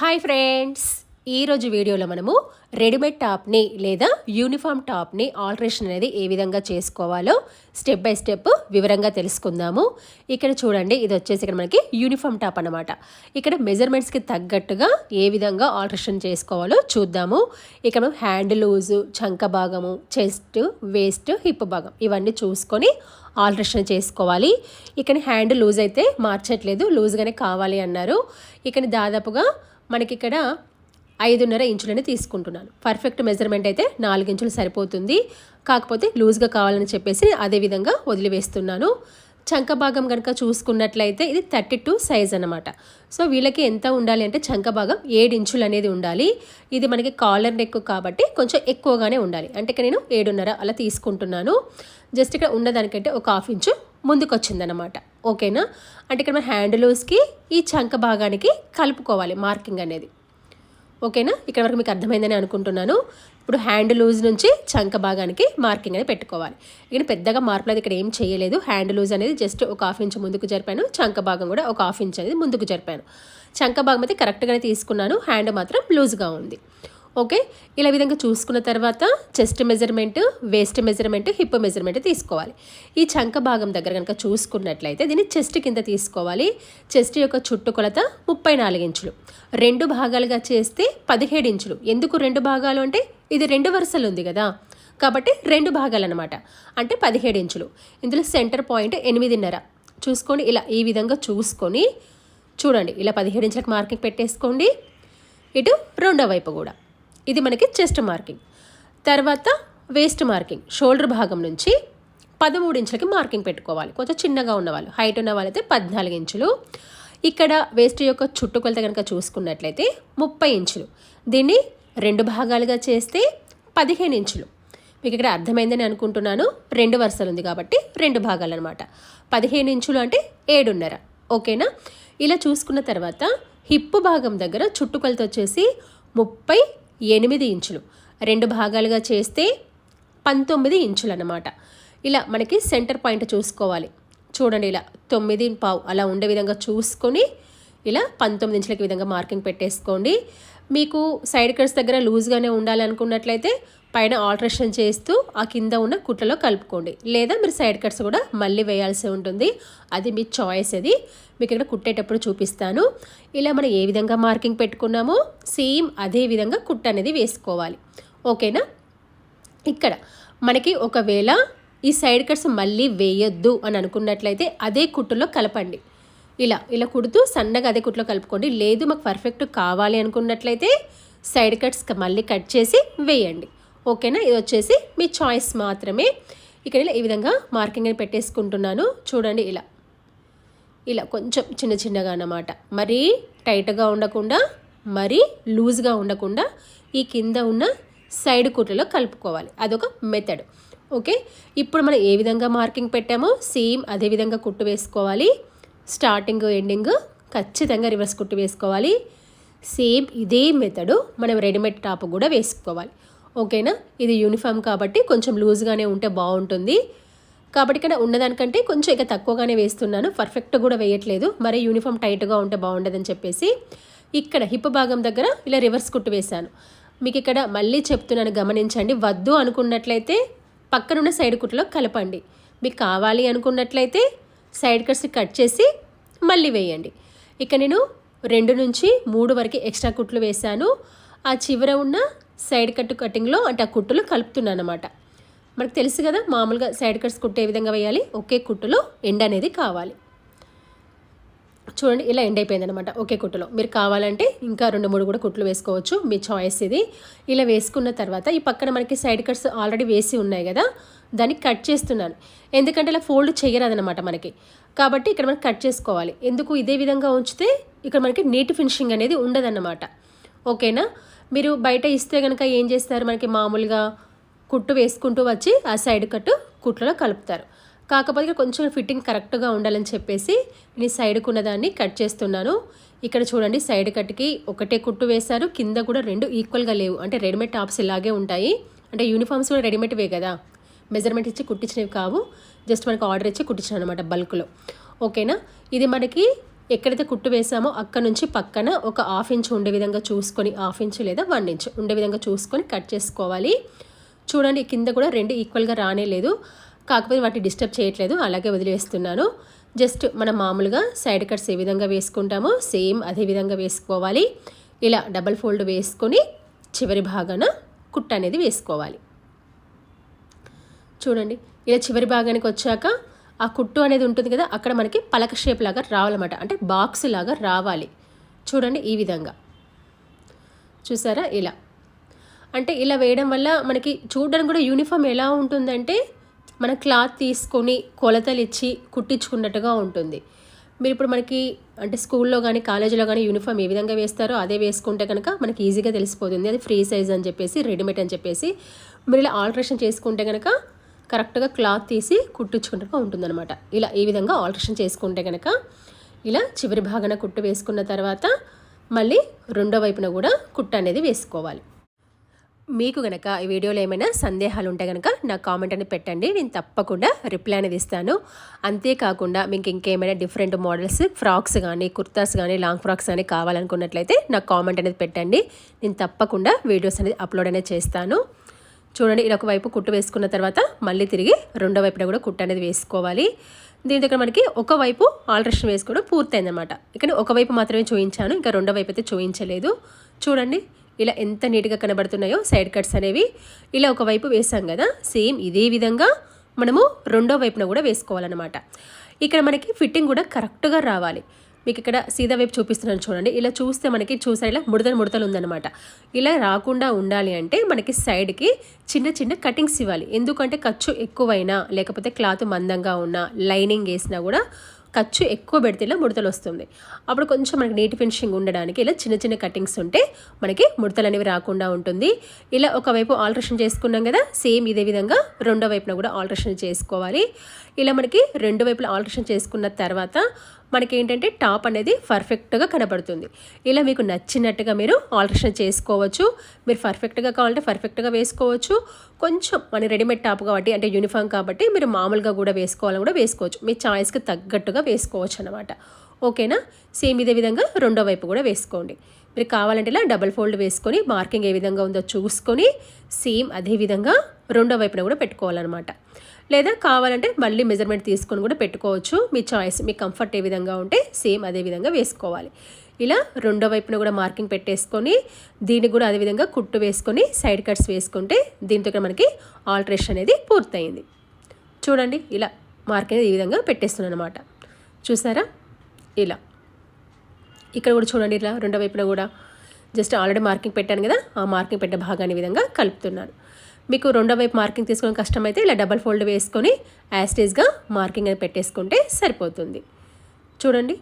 Hi friends. ఈరోజు వీడియోలో మనము రెడీమేడ్ టాప్ని లేదా యూనిఫామ్ టాప్ని ఆల్టరేషన్ అనేది ఏ విధంగా చేసుకోవాలో స్టెప్ బై స్టెప్ వివరంగా తెలుసుకుందాము. ఇక్కడ చూడండి ఇది వచ్చేసి ఇక్కడ మనకి యూనిఫామ్ టాప్ అనమాట ఇక్కడ మెజర్మెంట్స్కి తగ్గట్టుగా ఏ విధంగా ఆల్టరేషన్ చేసుకోవాలో చూద్దాము. ఇక్కడ మనం హ్యాండ్ లూజు చంక భాగము చెస్ట్ వేస్ట్ హిప్ భాగం ఇవన్నీ చూసుకొని ఆల్టరేషన్ చేసుకోవాలి. ఇక్కడ హ్యాండ్ లూజ్ అయితే మార్చట్లేదు లూజ్గానే కావాలి అన్నారు. ఇక్కడ దాదాపుగా మనకి ఇక్కడ ఐదున్నర ఇంచులని తీసుకుంటున్నాను. పర్ఫెక్ట్ మెజర్మెంట్ అయితే నాలుగు ఇంచులు సరిపోతుంది. కాకపోతే లూజ్గా కావాలని చెప్పేసి అదే విధంగా వదిలివేస్తున్నాను. చంక భాగం కనుక చూసుకున్నట్లయితే ఇది థర్టీ టూ సైజ్ అనమాట సో వీళ్ళకి ఎంత ఉండాలి అంటే చంక భాగం ఏడు ఇంచులు అనేది ఉండాలి. ఇది మనకి కాలర్ నెక్ కాబట్టి కొంచెం ఎక్కువగానే ఉండాలి. అంటే నేను ఏడున్నర అలా తీసుకుంటున్నాను. జస్ట్ ఇక్కడ ఉన్నదానికంటే ఒక హాఫ్ ఇంచు ముందుకొచ్చిందనమాట ఓకేనా? అంటే ఇక్కడ మన హ్యాండ్ లూజ్కి ఈ చంక భాగానికి కలుపుకోవాలి మార్కింగ్ అనేది. ఓకేనా? ఇక్కడ వరకు మీకు అర్థమైందని అనుకుంటున్నాను. ఇప్పుడు హ్యాండ్ లూజ్ నుంచి చంక భాగానికి మార్కింగ్ అనేది పెట్టుకోవాలి. ఇక్కడ పెద్దగా మార్పులు అయితే ఇక్కడ ఏం చేయలేదు. హ్యాండ్ లూజ్ అనేది జస్ట్ ఒక హాఫ్ ఇంచ్ ముందుకు జరిపాను. చంక భాగం కూడా ఒక హాఫ్ ఇంచ్ అనేది ముందుకు జరిపాను. చంక భాగం అయితే కరెక్ట్గానే తీసుకున్నాను. హ్యాండ్ మాత్రం లూజ్గా ఉంది. ఓకే? ఇలా విధంగా చూసుకున్న తర్వాత chest measurement waist measurement hip measurement తీసుకోవాలి. ఈ చంక భాగం దగ్గర కనుక చూసుకున్నట్లయితే దీన్ని చెస్ట్ కింద తీసుకోవాలి. చెస్ట్ యొక్క చుట్టుకొలత ముప్పై నాలుగు ఇంచులు. రెండు భాగాలుగా చేస్తే పదిహేడు ఇంచులు. ఎందుకు రెండు భాగాలు అంటే? ఇది రెండు వరుసలు ఉంది కదా. కాబట్టి రెండు భాగాలు అనమాట అంటే పదిహేడు ఇంచులు. ఇందులో సెంటర్ పాయింట్ ఎనిమిదిన్నర. చూసుకోండి ఇలా ఈ విధంగా చూసుకొని చూడండి. ఇలా పదిహేడు ఇంచులకు మార్కింగ్ పెట్టేసుకోండి. ఇటు రెండో వైపు కూడా. ఇది మనకి చెస్ట్ మార్కింగ్. తర్వాత వేస్ట్ మార్కింగ్. షోల్డర్ భాగం నుంచి పదమూడు ఇంచులకి మార్కింగ్ పెట్టుకోవాలి. కొంచెం చిన్నగా ఉన్నవాళ్ళు. హైట్ ఉన్న వాళ్ళైతే పద్నాలుగు ఇంచులు. ఇక్కడ వేస్ట్ యొక్క చుట్టుకొలత కనుక చూసుకున్నట్లయితే ముప్పై ఇంచులు. దీన్ని రెండు భాగాలుగా చేస్తే పదిహేను ఇంచులు. మీకు ఇక్కడ అర్థమైందని అనుకుంటున్నాను. రెండు వరుసలు ఉంది కాబట్టి రెండు భాగాలు అనమాట పదిహేను ఇంచులు అంటే ఏడున్నర. ఓకేనా? ఇలా చూసుకున్న తర్వాత హిప్పు భాగం దగ్గర చుట్టుకొలత వచ్చేసి ముప్పై ఎనిమిది ఇంచులు. రెండు భాగాలుగా చేస్తే పంతొమ్మిది ఇంచులు అన్నమాట ఇలా మనకి సెంటర్ పాయింట్ చూసుకోవాలి. చూడండి ఇలా తొమ్మిది పావు అలా ఉండే విధంగా చూసుకొని ఇలా పంతొమ్మిది ఇంచులకి విధంగా మార్కింగ్ పెట్టేసుకోండి. మీకు సైడ్ కట్స్ దగ్గర లూజ్గానే ఉండాలనుకున్నట్లయితే పైన ఆల్ట్రేషన్ చేస్తూ ఆ కింద ఉన్న కుట్లలో కలుపుకోండి. లేదా మీరు సైడ్ కట్స్ కూడా మళ్ళీ వేయాల్సి ఉంటుంది. అది మీ చాయిస్ అది. మీకు ఇక్కడ కుట్టేటప్పుడు చూపిస్తాను. ఇలా మనం ఏ విధంగా మార్కింగ్ పెట్టుకున్నామో సేమ్ అదే విధంగా కుట్ట అనేది వేసుకోవాలి. ఓకేనా ఇక్కడ మనకి ఒకవేళ ఈ సైడ్ కట్స్ మళ్ళీ వేయొద్దు అని అనుకున్నట్లయితే అదే కుట్టులో కలపండి. ఇలా ఇలా కుడుతూ సన్నగా అదే కుట్లో కలుపుకోండి. లేదు మాకు పర్ఫెక్ట్ కావాలి అనుకున్నట్లయితే సైడ్ కట్స్ మళ్ళీ కట్ చేసి వేయండి. ఓకేనా? ఇది వచ్చేసి మీ చాయిస్ మాత్రమే. ఇక్కడ ఇలా ఈ విధంగా మార్కింగ్ అని పెట్టేసుకుంటున్నాను. చూడండి ఇలా. ఇలా కొంచెం చిన్న చిన్నగా అన్నమాట. మరీ టైట్గా ఉండకుండా మరీ లూజ్గా ఉండకుండా ఈ కింద ఉన్న సైడ్ కుట్లలో కలుపుకోవాలి. అదొక మెథడ్ ఓకే? ఇప్పుడు మనం ఏ విధంగా మార్కింగ్ పెట్టామో సేమ్ అదే విధంగా కుట్టు వేసుకోవాలి. స్టార్టింగ్ ఎండింగ్ ఖచ్చితంగా రివర్స్ కుట్టు వేసుకోవాలి. సేమ్ ఇదే మెథడు మనం రెడీమేడ్ టాప్ కూడా వేసుకోవాలి. ఓకేనా? ఇది యూనిఫామ్ కాబట్టి కొంచెం లూజ్గానే ఉంటే బాగుంటుంది. కాబట్టి ఇక్కడ ఉన్నదానికంటే కొంచెం ఇక తక్కువగానే వేస్తున్నాను. పర్ఫెక్ట్ కూడా వేయట్లేదు. మరి యూనిఫామ్ టైట్గా ఉంటే బాగుండదని చెప్పేసి ఇక్కడ హిప్ భాగం దగ్గర ఇలా రివర్స్ కుట్టు వేశాను. మీకు ఇక్కడ మళ్ళీ చెప్తున్నాను గమనించండి. వద్దు అనుకున్నట్లయితే పక్కనున్న సైడ్ కుట్టులో కలపండి. మీకు కావాలి అనుకున్నట్లయితే సైడ్ కట్స్ కట్ చేసి మళ్ళీ వేయండి. ఇక నేను రెండు నుంచి మూడు వరకు ఎక్స్ట్రా కుట్లు వేశాను. ఆ చివర ఉన్న సైడ్ కట్ కటింగ్లో అంటే ఆ కుట్టులు కలుపుతున్నాను అనమాట మనకు తెలుసు కదా మామూలుగా సైడ్ కట్స్ కుట్టే విధంగా వేయాలి ఒకే కుట్టులో ఎండ్ అనేది కావాలి. చూడండి ఇలా ఎండ్ అయిపోయింది అనమాట ఒకే కుట్టులో. మీరు కావాలంటే ఇంకా రెండు మూడు కూడా కుట్లు వేసుకోవచ్చు మీ చాయిస్ ఇది. ఇలా వేసుకున్న తర్వాత ఈ పక్కన మనకి సైడ్ కట్స్ ఆల్రెడీ వేసి ఉన్నాయి కదా దాన్ని కట్ చేస్తున్నాను. ఎందుకంటే ఇలా ఫోల్డ్ చేయరాదనమాట మనకి. కాబట్టి ఇక్కడ మనం కట్ చేసుకోవాలి. ఎందుకు ఇదే విధంగా ఉంచితే ఇక్కడ మనకి నీట్ ఫినిషింగ్ అనేది ఉండదన్నమాట. ఓకేనా? మీరు బయట ఇస్తే కనుక ఏం చేస్తారు? మనకి మామూలుగా కుట్టు వేసుకుంటూ వచ్చి ఆ సైడ్ కట్టు కుట్లలో కలుపుతారు. కాకపోతే ఇక్కడ కొంచెం ఫిట్టింగ్ కరెక్ట్గా ఉండాలని చెప్పేసి నేను సైడ్కు ఉన్నదాన్ని కట్ చేస్తున్నాను. ఇక్కడ చూడండి సైడ్ కట్కి ఒకటే కుట్టు వేశారు. కింద కూడా రెండు ఈక్వల్గా లేవు. అంటే రెడీమేడ్ టాప్స్ ఇలాగే ఉంటాయి. అంటే యూనిఫామ్స్ కూడా రెడీమేడ్వే కదా. మెజర్మెంట్ ఇచ్చి కుట్టించినవి కావు. జస్ట్ మనకి ఆర్డర్ ఇచ్చి కుట్టించాను అనమాట బల్క్లో ఓకేనా ఇది మనకి ఎక్కడైతే కుట్టు వేసామో అక్కడ నుంచి పక్కన ఒక హాఫ్ ఇంచ్ ఉండే విధంగా చూసుకొని హాఫ్ ఇంచ్ లేదా వన్ ఇంచ్ ఉండే విధంగా చూసుకొని కట్ చేసుకోవాలి. చూడండి కింద కూడా రెండు ఈక్వల్గా రానే లేదు. కాకపోతే వాటిని డిస్టర్బ్ చేయట్లేదు అలాగే వదిలేస్తున్నాను. జస్ట్ మనం మామూలుగా సైడ్ కట్స్ ఏ విధంగా వేసుకుంటామో సేమ్ అదే విధంగా వేసుకోవాలి. ఇలా డబల్ ఫోల్డ్ వేసుకొని చివరి భాగాన కుట్ట అనేది వేసుకోవాలి. చూడండి. ఇలా చివరి భాగానికి వచ్చాక ఆ కుట్టు అనేది ఉంటుంది కదా అక్కడ మనకి పలక షేప్ లాగా రావాలన్నమాట. అంటే బాక్స్ లాగా రావాలి. చూడండి ఈ విధంగా. చూసారా? ఇలా. అంటే ఇలా వేయడం వల్ల మనకి చూడడానికి కూడా యూనిఫామ్ ఎలా ఉంటుందంటే మన క్లాత్ తీసుకొని కొలతలు ఇచ్చి కుట్టించుకున్నట్టుగా ఉంటుంది. మీరు ఇప్పుడు మనకి అంటే స్కూల్లో కానీ కాలేజీలో కానీ యూనిఫామ్ ఏ విధంగా వేస్తారో అదే వేసుకుంటే కనుక మనకి ఈజీగా తెలిసిపోతుంది. అది ఫ్రీ సైజ్ అని చెప్పేసి రెడీమేడ్ అని చెప్పేసి. మీరు ఇలా ఆల్ట్రేషన్ చేసుకుంటే కనుక కరెక్ట్గా క్లాత్ తీసి కుట్టించుకున్నట్టుగా ఉంటుందన్నమాట. ఇలా ఈ విధంగా ఆల్ట్రేషన్ చేసుకుంటే కనుక ఇలా చివరి భాగాన కుట్టు వేసుకున్న తర్వాత మళ్ళీ రెండో వైపున కూడా కుట్టు అనేది వేసుకోవాలి. మీకు గనక ఈ వీడియోలో ఏమైనా సందేహాలు ఉంటే కనుక నా కామెంట్ అనేది పెట్టండి. నేను తప్పకుండా రిప్లై అనేది ఇస్తాను. అంతేకాకుండా మీకు ఇంకేమైనా డిఫరెంట్ మోడల్స్ ఫ్రాక్స్ కానీ కుర్తాస్ కానీ లాంగ్ ఫ్రాక్స్ కానీ కావాలనుకున్నట్లయితే నాకు కామెంట్ అనేది పెట్టండి. నేను తప్పకుండా వీడియోస్ అనేది అప్లోడ్ అనేది చేస్తాను. చూడండి ఇలా ఒకవైపు కుట్టు వేసుకున్న తర్వాత మళ్ళీ తిరిగి రెండో వైపున కూడా కుట్టు అనేది వేసుకోవాలి. దీని దగ్గర మనకి ఒకవైపు ఆల్ట్రేషన్ వేసుకోవడం పూర్తయిందనమాట. ఇక్కడ ఒకవైపు మాత్రమే చూపించాను ఇంకా రెండో వైపు అయితే చూపించలేదు చూడండి ఇలా ఎంత నీట్గా కనబడుతున్నాయో సైడ్ కట్స్ అనేవి. ఇలా ఒకవైపు వేసాం కదా సేమ్ ఇదే విధంగా మనము రెండో వైపున కూడా వేసుకోవాలన్నమాట. ఇక్కడ మనకి ఫిట్టింగ్ కూడా కరెక్ట్గా రావాలి. మీకు ఇక్కడ సీదా వైపు చూపిస్తున్నాను చూడండి. ఇలా చూస్తే మనకి చూసారు ఇలా ముడతలు ముడతలు ఉందన్నమాట. ఇలా రాకుండా ఉండాలి అంటే మనకి సైడ్కి చిన్న చిన్న కటింగ్స్ ఇవ్వాలి. ఎందుకంటే ఖర్చు ఎక్కువైనా లేకపోతే క్లాత్ మందంగా ఉన్నా లైనింగ్ వేసినా కూడా ఖర్చు ఎక్కువ పెడితే ఇలా ముడతలు వస్తుంది. అప్పుడు కొంచెం మనకి నీట్ ఫినిషింగ్ ఉండడానికి ఇలా చిన్న చిన్న కటింగ్స్ ఉంటే మనకి ముడతలు అనేవి రాకుండా ఉంటుంది. ఇలా ఒకవైపు ఆల్ట్రేషన్ చేసుకున్నాం కదా సేమ్ ఇదే విధంగా రెండో వైపున కూడా ఆల్ట్రేషన్ చేసుకోవాలి. ఇలా మనకి రెండు వైపులా ఆల్ట్రేషన్ చేసుకున్న తర్వాత మనకి ఏంటంటే టాప్ అనేది పర్ఫెక్ట్గా కనబడుతుంది. ఇలా మీకు నచ్చినట్టుగా మీరు ఆల్టరేషన్ చేసుకోవచ్చు. మీరు పర్ఫెక్ట్గా కావాలంటే పర్ఫెక్ట్గా వేసుకోవచ్చు. కొంచెం మన రెడీమేడ్ టాప్ కాబట్టి అంటే యూనిఫామ్ కాబట్టి మీరు మామూలుగా కూడా వేసుకోవాలని కూడా వేసుకోవచ్చు. మీ చాయిస్కి తగ్గట్టుగా వేసుకోవచ్చు అనమాట ఓకేనా? సేమ్ ఇదే విధంగా రెండో వైపు కూడా వేసుకోండి. మీరు కావాలంటే ఇలా డబల్ ఫోల్డ్ వేసుకొని మార్కింగ్ ఏ విధంగా ఉందో చూసుకొని సేమ్ అదే విధంగా రెండో వైపున కూడా పెట్టుకోవాలన్నమాట. లేదా కావాలంటే మళ్ళీ మెజర్మెంట్ తీసుకొని కూడా పెట్టుకోవచ్చు. మీ చాయిస్ మీ కంఫర్ట్ ఏ విధంగా ఉంటే సేమ్ అదే విధంగా వేసుకోవాలి. ఇలా రెండో వైపున కూడా మార్కింగ్ పెట్టేసుకొని దీనికి కూడా అదే విధంగా కుట్టు వేసుకొని సైడ్ కట్స్ వేసుకుంటే దీంతో మనకి ఆల్ట్రేషన్ అనేది పూర్తయింది. చూడండి ఇలా మార్కింగ్ ఈ విధంగా పెట్టేస్తున్నాను అనమాట చూసారా? ఇలా. ఇక్కడ కూడా చూడండి ఇలా రెండో వైపున కూడా జస్ట్ ఆల్రెడీ మార్కింగ్ పెట్టాను కదా ఆ మార్కింగ్ పెట్టే భాగాన్ని విధంగా కలుపుతున్నాను. మీకు రెండో వైపు మార్కింగ్ తీసుకోవడం కష్టమైతే ఇలా డబల్ ఫోల్డ్ వేసుకొని యాస్టేజ్గా మార్కింగ్ అని పెట్టేసుకుంటే సరిపోతుంది. చూడండి.